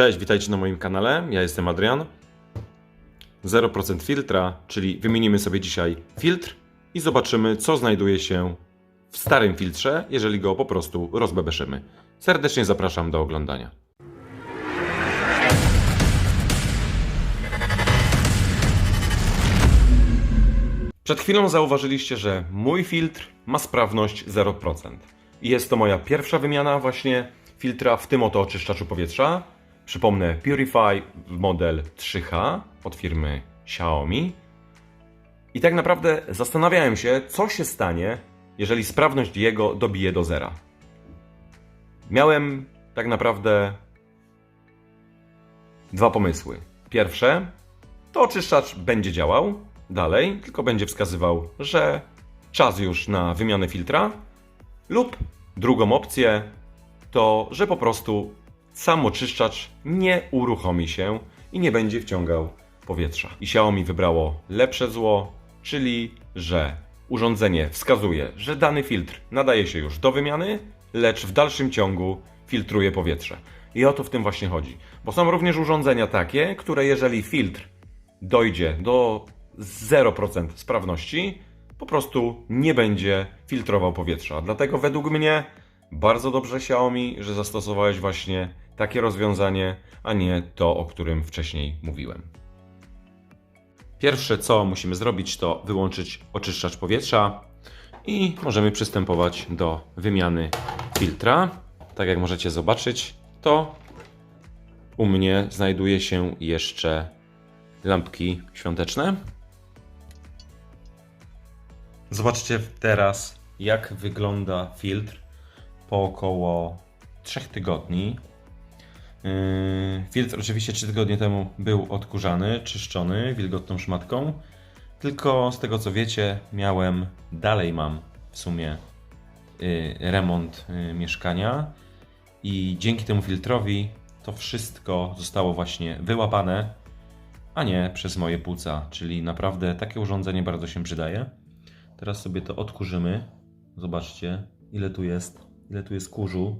Cześć, witajcie na moim kanale. Ja jestem Adrian. 0% filtra, czyli wymienimy sobie dzisiaj filtr i zobaczymy, co znajduje się w starym filtrze, jeżeli go po prostu rozbebeszymy. Serdecznie zapraszam do oglądania. Przed chwilą zauważyliście, że mój filtr ma sprawność 0%. I jest to moja pierwsza wymiana właśnie filtra w tym oto oczyszczaczu powietrza. Przypomnę Purify model 3H od firmy Xiaomi. I tak naprawdę zastanawiałem się, co się stanie, jeżeli sprawność jego dobije do zera. Miałem tak naprawdę dwa pomysły. Pierwsze, to oczyszczacz będzie działał dalej, tylko będzie wskazywał, że czas już na wymianę filtra, lub drugą opcję to, że po prostu sam oczyszczacz nie uruchomi się i nie będzie wciągał powietrza. I Xiaomi wybrało lepsze zło, czyli że urządzenie wskazuje, że dany filtr nadaje się już do wymiany, lecz w dalszym ciągu filtruje powietrze. I o to w tym właśnie chodzi. Bo są również urządzenia takie, które jeżeli filtr dojdzie do 0% sprawności, po prostu nie będzie filtrował powietrza. Dlatego według mnie bardzo dobrze Xiaomi, że zastosowałeś właśnie takie rozwiązanie, a nie to, o którym wcześniej mówiłem. Pierwsze co musimy zrobić to wyłączyć oczyszczacz powietrza i możemy przystępować do wymiany filtra. Tak jak możecie zobaczyć, to u mnie znajduje się jeszcze lampki świąteczne. Zobaczcie teraz, jak wygląda filtr po około 3 tygodni. Yy, Filtr oczywiście 3 tygodnie temu był odkurzany, czyszczony wilgotną szmatką. Tylko z tego co wiecie, miałem, dalej mam w sumie yy, remont yy, mieszkania i dzięki temu filtrowi to wszystko zostało właśnie wyłapane, a nie przez moje płuca. Czyli naprawdę takie urządzenie bardzo się przydaje. Teraz sobie to odkurzymy. Zobaczcie, ile tu jest, ile tu jest kurzu.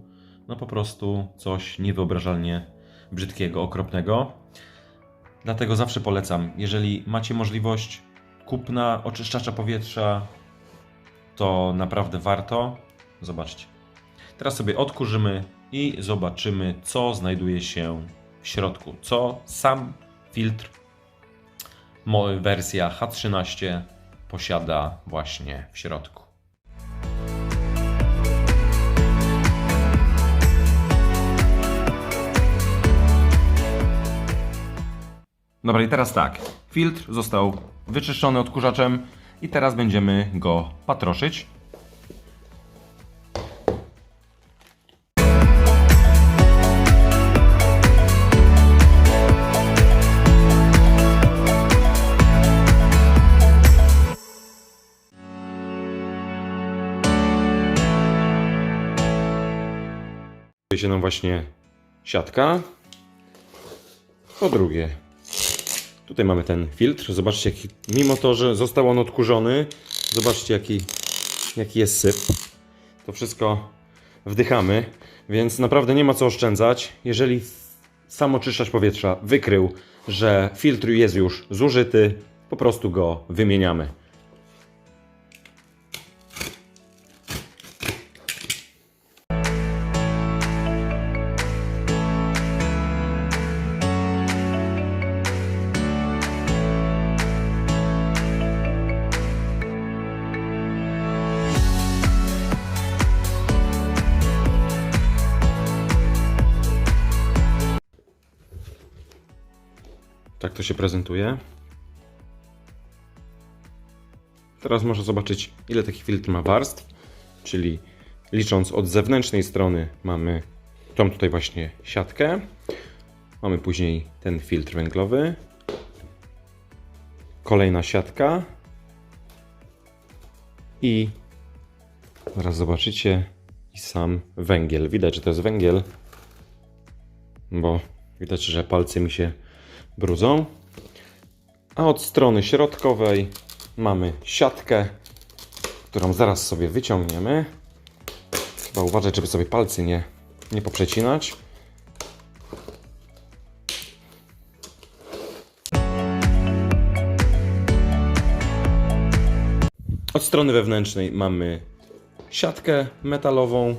No po prostu coś niewyobrażalnie brzydkiego, okropnego. Dlatego zawsze polecam, jeżeli macie możliwość kupna oczyszczacza powietrza, to naprawdę warto. Zobaczcie. Teraz sobie odkurzymy i zobaczymy, co znajduje się w środku. Co sam filtr, wersja H13 posiada właśnie w środku. Dobra, i teraz tak. Filtr został wyczyszczony odkurzaczem i teraz będziemy go patroszyć. się nam właśnie siatka. Po drugie, tutaj mamy ten filtr. Zobaczcie, jaki, mimo to, że został on odkurzony, zobaczcie, jaki, jaki jest syp. To wszystko wdychamy, więc naprawdę nie ma co oszczędzać. Jeżeli sam oczyszczacz powietrza wykrył, że filtr jest już zużyty, po prostu go wymieniamy. To się prezentuje. Teraz można zobaczyć, ile taki filtr ma warstw, czyli licząc od zewnętrznej strony mamy tą tutaj właśnie siatkę. Mamy później ten filtr węglowy. Kolejna siatka. I zaraz zobaczycie i sam węgiel. Widać, że to jest węgiel, bo widać, że palce mi się bruzą. A od strony środkowej mamy siatkę, którą zaraz sobie wyciągniemy. Trzeba uważać, żeby sobie palcy nie, nie poprzecinać. Od strony wewnętrznej mamy siatkę metalową,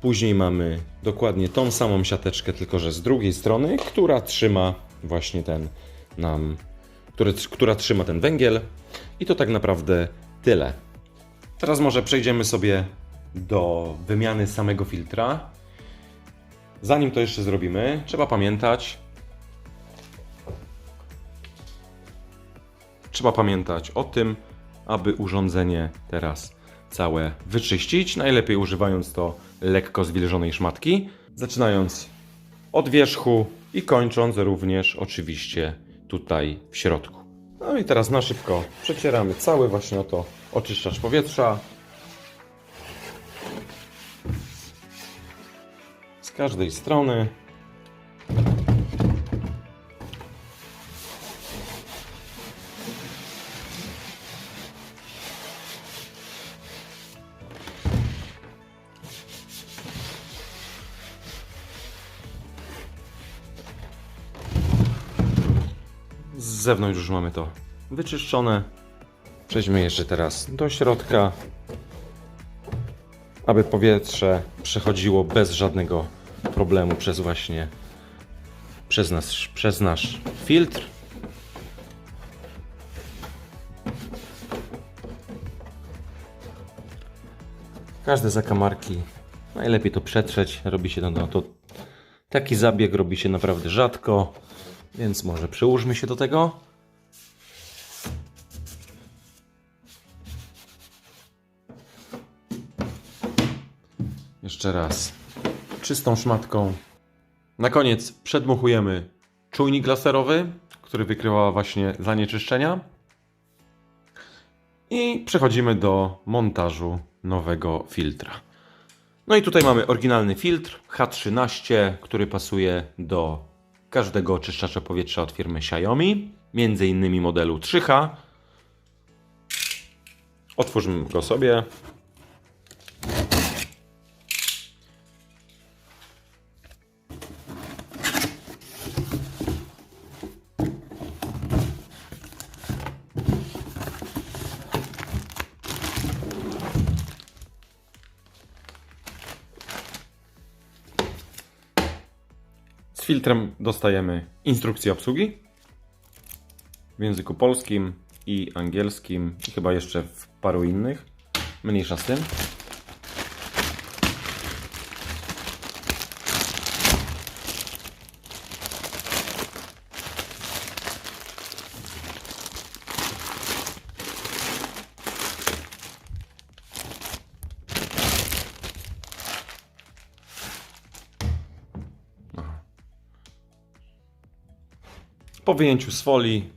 później mamy dokładnie tą samą siateczkę, tylko że z drugiej strony, która trzyma właśnie ten nam, który, która trzyma ten węgiel. I to tak naprawdę tyle. Teraz może przejdziemy sobie do wymiany samego filtra. Zanim to jeszcze zrobimy, trzeba pamiętać, trzeba pamiętać o tym, aby urządzenie teraz całe wyczyścić, najlepiej używając to lekko zwilżonej szmatki, zaczynając od wierzchu i kończąc również oczywiście tutaj w środku. No i teraz na szybko przecieramy cały właśnie oto oczyszczacz powietrza. Z każdej strony. Zewnątrz już mamy to wyczyszczone. Przejdźmy jeszcze teraz do środka, aby powietrze przechodziło bez żadnego problemu przez właśnie przez nasz, przez nasz filtr. Każde zakamarki najlepiej to przetrzeć. Robi się to, no, to taki zabieg robi się naprawdę rzadko, więc może przyłóżmy się do tego. Jeszcze raz. Czystą szmatką. Na koniec przedmuchujemy czujnik laserowy, który wykrywa właśnie zanieczyszczenia. I przechodzimy do montażu nowego filtra. No i tutaj mamy oryginalny filtr H13, który pasuje do każdego oczyszczacza powietrza od firmy Xiaomi, między innymi modelu 3H. Otwórzmy go sobie. Filtrem dostajemy instrukcję obsługi w języku polskim i angielskim i chyba jeszcze w paru innych. Mniejsza z tym. Po wyjęciu z folii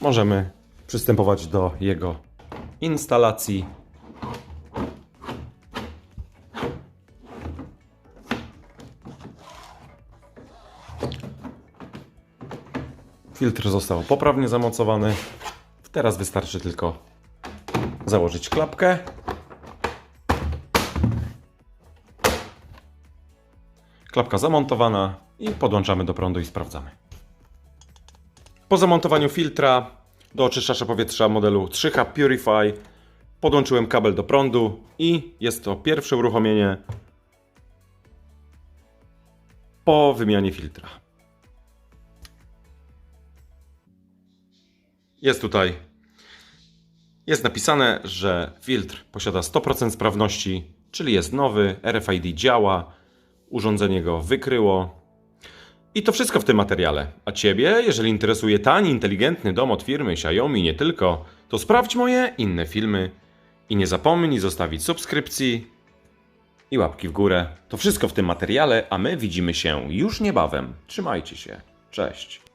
możemy przystępować do jego instalacji. Filtr został poprawnie zamocowany. Teraz wystarczy tylko założyć klapkę. Klapka zamontowana i podłączamy do prądu i sprawdzamy. Po zamontowaniu filtra do oczyszczacza powietrza modelu 3H Purify podłączyłem kabel do prądu i jest to pierwsze uruchomienie po wymianie filtra. Jest tutaj jest napisane, że filtr posiada 100% sprawności, czyli jest nowy, RFID działa, urządzenie go wykryło, i to wszystko w tym materiale. A Ciebie, jeżeli interesuje tani, inteligentny dom od firmy Xiaomi nie tylko, to sprawdź moje inne filmy i nie zapomnij zostawić subskrypcji i łapki w górę. To wszystko w tym materiale, a my widzimy się już niebawem. Trzymajcie się. Cześć.